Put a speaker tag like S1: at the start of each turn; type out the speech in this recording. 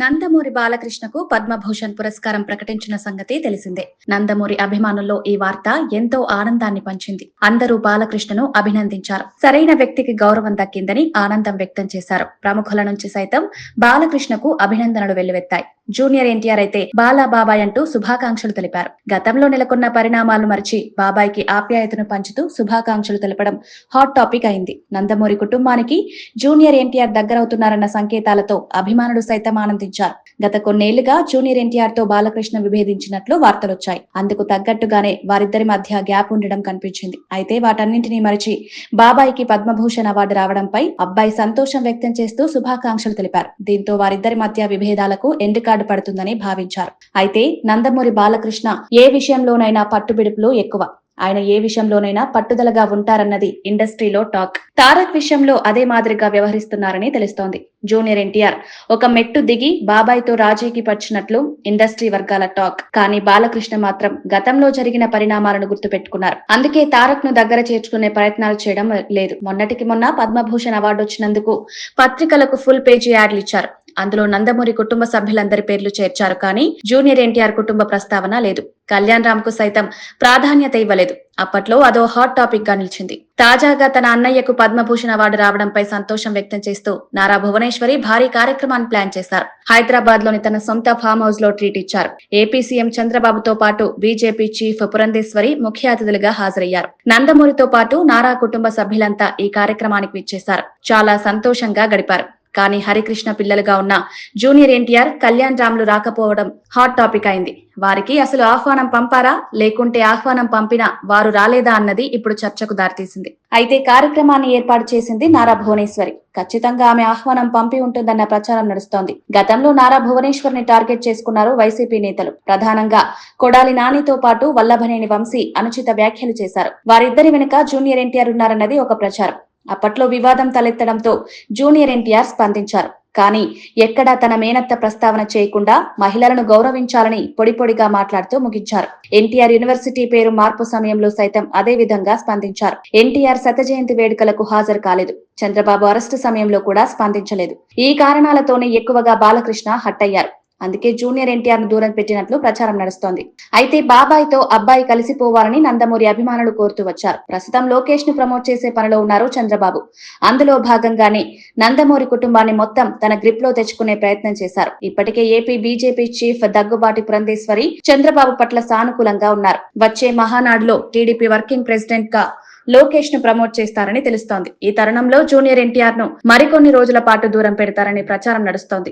S1: నందమూరి బాలకృష్ణకు పద్మభూషణ్ పురస్కారం ప్రకటించిన సంగతి తెలిసిందే. నందమూరి అభిమానుల్లో ఈ వార్త ఎంతో ఆనందాన్ని పంచింది. అందరూ బాలకృష్ణను అభినందించారు. సరైన వ్యక్తికి గౌరవం దక్కిందని ఆనందం వ్యక్తం చేశారు. ప్రముఖుల నుంచి సైతం బాలకృష్ణకు అభినందనలు వెల్లువెత్తాయి. జూనియర్ ఎన్టీఆర్ అయితే బాలా బాబాయ్ అంటూ శుభాకాంక్షలు తెలిపారు. గతంలో నెలకొన్న పరిణామాలు మరిచి బాబాయ్కి ఆప్యాయతను పంచుతూ శుభాకాంక్షలు తెలపడం హాట్ టాపిక్ అయింది. నందమూరి కుటుంబానికి జూనియర్ ఎన్టీఆర్ దగ్గరవుతున్నారన్న సంకేతాలతో అభిమానులు సైతం ఆనందించారు. గత కొన్నేళ్ళుగా జూనియర్ ఎన్టీఆర్తో బాలకృష్ణ విభేదించినట్లు వార్తలొచ్చాయి. అందుకు తగ్గట్టుగానే వారిద్దరి మధ్య గ్యాప్ ఉండడం కనిపించింది. అయితే వాటన్నింటినీ మరిచి బాబాయికి పద్మభూషణ్ అవార్డు రావడంపై అబ్బాయి సంతోషం వ్యక్తం చేస్తూ శుభాకాంక్షలు తెలిపారు. దీంతో వారిద్దరి మధ్య విభేదాలకు ఎండ్ కార్డు పడుతుందని భావించారు. అయితే నందమూరి బాలకృష్ణ ఏ విషయంలోనైనా పట్టుబిడుపులు ఎక్కువ. ఆయన ఏ విషయంలోనైనా పట్టుదలగా ఉంటారన్నది ఇండస్ట్రీలో టాక్. తారక్ విషయంలో అదే మాదిరిగా వ్యవహరిస్తున్నారని తెలుస్తోంది. జూనియర్ ఎన్టీఆర్ ఒక మెట్టు దిగి బాబాయ్తో రాజీకి పచ్చినట్లు ఇండస్ట్రీ వర్గాల టాక్. కానీ బాలకృష్ణ మాత్రం గతంలో జరిగిన పరిణామాలను గుర్తుపెట్టుకున్నారు. అందుకే తారక్ను దగ్గర చేర్చుకునే ప్రయత్నాలు చేయడం లేదు. మొన్నటికి మొన్న పద్మభూషణ్ అవార్డు వచ్చినందుకు పత్రికలకు ఫుల్ పేజీ యాడ్లు ఇచ్చారు. అందులో నందమూరి కుటుంబ సభ్యులందరి పేర్లు చేర్చారు కానీ జూనియర్ ఎన్టీఆర్ కుటుంబ ప్రస్తావన లేదు. కళ్యాణ్ రామ్కు సైతం ప్రాధాన్యత ఇవ్వలేదు. అప్పట్లో అదో హాట్ టాపిక్గా నిలిచింది. తాజాగా తన అన్నయ్యకు పద్మభూషణ్ అవార్డు రావడంపై సంతోషం వ్యక్తం చేస్తూ నారా భువనేశ్వరి భారీ కార్యక్రమాన్ని ప్లాన్ చేశారు. హైదరాబాద్లోని తన సొంత ఫామ్ హౌస్లో ట్రీట్ ఇచ్చారు. ఏపీ సీఎం చంద్రబాబుతో పాటు బీజేపీ చీఫ్ పురంధేశ్వరి ముఖ్య అతిథులుగా హాజరయ్యారు. నందమూరితో పాటు నారా కుటుంబ సభ్యులంతా ఈ కార్యక్రమానికి విచ్చేశారు. చాలా సంతోషంగా గడిపారు. కానీ హరికృష్ణ పిల్లలుగా ఉన్న జూనియర్ ఎన్టీఆర్ కళ్యాణ్ రామ్లు రాకపోవడం హాట్ టాపిక్ అయింది. వారికి అసలు ఆహ్వానం పంపారా? లేకుంటే ఆహ్వానం పంపినా వారు రాలేదా అన్నది ఇప్పుడు చర్చకు దారితీసింది. అయితే కార్యక్రమాన్ని ఏర్పాటు చేసింది నారా భువనేశ్వరి. ఖచ్చితంగా ఆమె ఆహ్వానం పంపి ఉంటుందన్న ప్రచారం నడుస్తోంది. గతంలో నారా భువనేశ్వర్ని టార్గెట్ చేసుకున్నారు వైసీపీ నేతలు. ప్రధానంగా కొడాలి నానితో పాటు వల్లభనేని వంశీ అనుచిత వ్యాఖ్యలు చేశారు. వారిద్దరి వెనుక జూనియర్ ఎన్టీఆర్ ఉన్నారన్నది ఒక ప్రచారం. అప్పట్లో వివాదం తలెత్తడంతో జూనియర్ ఎన్టీఆర్ స్పందించారు. కానీ ఎక్కడా తన మేనత్త ప్రస్తావన చేయకుండా మహిళలను గౌరవించాలని పొడి పొడిగా మాట్లాడుతూ ముగించారు. ఎన్టీఆర్ యూనివర్సిటీ పేరు మార్పు సమయంలో సైతం అదే విధంగా స్పందించారు. ఎన్టీఆర్ శత జయంతి వేడుకలకు హాజరు కాలేదు. చంద్రబాబు అరెస్టు సమయంలో కూడా స్పందించలేదు. ఈ కారణాలతోనే ఎక్కువగా బాలకృష్ణ హట్టయ్యారు. అందుకే జూనియర్ ఎన్టీఆర్ను దూరం పెట్టినట్లు ప్రచారం నడుస్తోంది. అయితే బాబాయ్తో అబ్బాయి కలిసిపోవాలని నందమూరి అభిమానులు కోరుతూ వచ్చారు. ప్రస్తుతం లోకేష్ను ప్రమోట్ చేసే పనిలో ఉన్నారు చంద్రబాబు. అందులో భాగంగానే నందమూరి కుటుంబాన్ని మొత్తం తన గ్రిప్లో తెచ్చుకునే ప్రయత్నం చేశారు. ఇప్పటికే AP BJP chief Daggubati Purandeswari Chandrababu పట్ల సానుకూలంగా ఉన్నారు. వచ్చే మహానాడులో టీడీపీ వర్కింగ్ ప్రెసిడెంట్గా లోకేష్ను ప్రమోట్ చేస్తారని తెలుస్తోంది. ఈ తరుణంలో జూనియర్ ఎన్టీఆర్ను మరికొన్ని రోజుల పాటు దూరం పెడతారని ప్రచారం నడుస్తోంది.